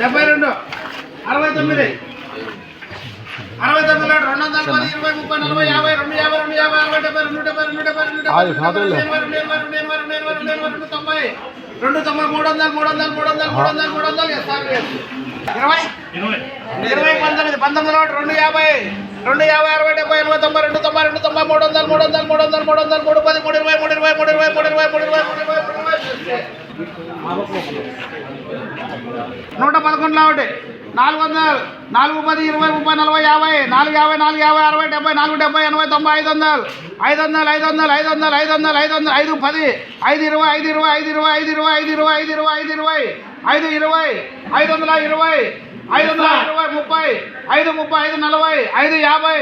డెబ్బై రెండు. అరవై తొమ్మిది. అరవై తొమ్మిది రెండు వందల పది ఇరవై ముప్పై నలభై యాభై రెండు యాభై రెండు యాభై అరవై డెబ్బై రెండు డెబ్బై రెండు డెబ్బై రెండు డెబ్బై రెండు ఎనభై రెండు ఎనభై రెండు ఎనభై రెండు ఎనభై రెండు ఎనభై రెండు తొంభై. రెండు తొంభై మూడు వందలు మూడు వందలు మూడు వందలు మూడు వందలు మూడు వందలు ఇరవై. ఇరవై పంతొమ్మిది పంతొమ్మిది రెండు యాభై. రెండు యాభై అరవై డెబ్బై ఎనభై తొంభై రెండు తొంభై రెండు తొంభై మూడు వందలు మూడు వందలు మూడు వందలు మూడు వందలు మూడు పది మూడు ఇరవై మూడు ఇరవై మూడు ఇరవై మూడు ఇరవై మూడు ఇరవై మూడు ఇరవై మూడు ఇరవై. నూట పదకొండులో ఒకటి. నాలుగు వందలు నాలుగు పది ఇరవై ముప్పై నలభై యాభై నాలుగు యాభై నాలుగు యాభై అరవై డెబ్బై నాలుగు డెబ్బై ఎనభై తొంభై ఐదు వందలు ఐదు వందలు ఐదు వందలు ఐదు వందలు ఐదు వందలు ఐదు వందలు ఐదు పది ఐదు ఇరవై ఐదు ఇరవై ఐదు ఇరవై ఐదు ఇరవై ఐదు ఇరవై ఐదు ఇరవై ఐదు ఇరవై ఐదు ఇరవై ఐదు వందల ఇరవై ఐదు వందల ఇరవై ముప్పై ఐదు ముప్పై ఐదు నలభై ఐదు యాభై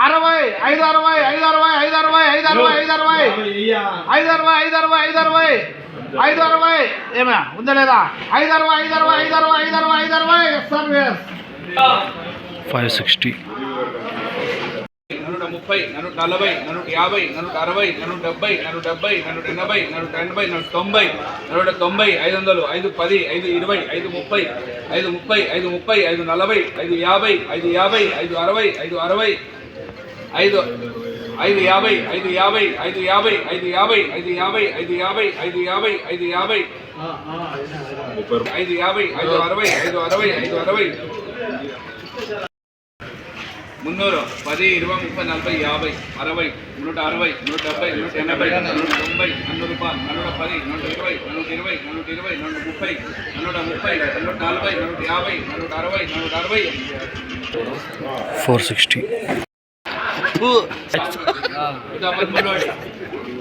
అరవై ఐదు అరవై ఐదు అరవై ఐదు అరవై ఐదు అరవై ఐదు అరవై ఐదు అరవై ఐదు అరవై ఐదు అరవై ఐదు అరవై ఏమే ఉందా లేదా ఐదు అరవై ఐదు అరవై ఐదు అరవై ఐదు అరవై ఐదు అరవై సర్వీస్ ఫైవ్ సిక్స్టీ ముప్పై నూట నలభై నూట యాభై నూట అరవై నూట డెబ్బై నూట డెబ్బై నూట ఎనభై నూట ఎనభై నూట తొంభై నూట తొంభై ఐదు వందలు ఐదు పది ఐదు ఇరవై ఐదు ముప్పై ఐదు ముప్పై ఐదు ముప్పై ఐదు నలభై ఐదు యాభై ఐదు యాభై ఐదు అరవై ఐదు అరవై ఐదు ఐదు యాభై ఐదు యాభై ఐదు యాభై ఐదు యాభై ఐదు యాభై ఐదు యాభై ఐదు యాభై ఐదు యాభై ఐదు యాభై ఐదు అరవై ఐదు అరవై ఐదు అరవై మున్నూరు పది ఇరవై ముప్పై నలభై యాభై అరవై నూట అరవై నూట డెబ్బై నూట ఎనభై నూట తొంభై నూరు రూపాయలు నూట పది నూట ఇరవై నూట ఇరవై నూట ఇరవై నూట ముప్పై నూట ముప్పై నూట నలభై నూట యాభై నూట అరవై నూట అరవై. Four sixty.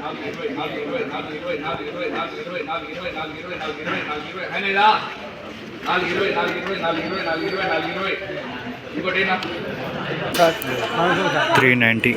నాలుగు ఇరవై నాలుగు ఇరవై నాలుగు ఇరవై నాలుగు ఇరవై నాలుగు ఇరవై నాలుగు ఇరవై నాలుగు ఇరవై అయినా నాలుగు ఇరవై, నాలుగు ఇరవై, నాలుగు ఇరవై, నాలుగు ఇరవై, నాలుగు ఇరవై, ఇంకోటి త్రీ నైంటీ.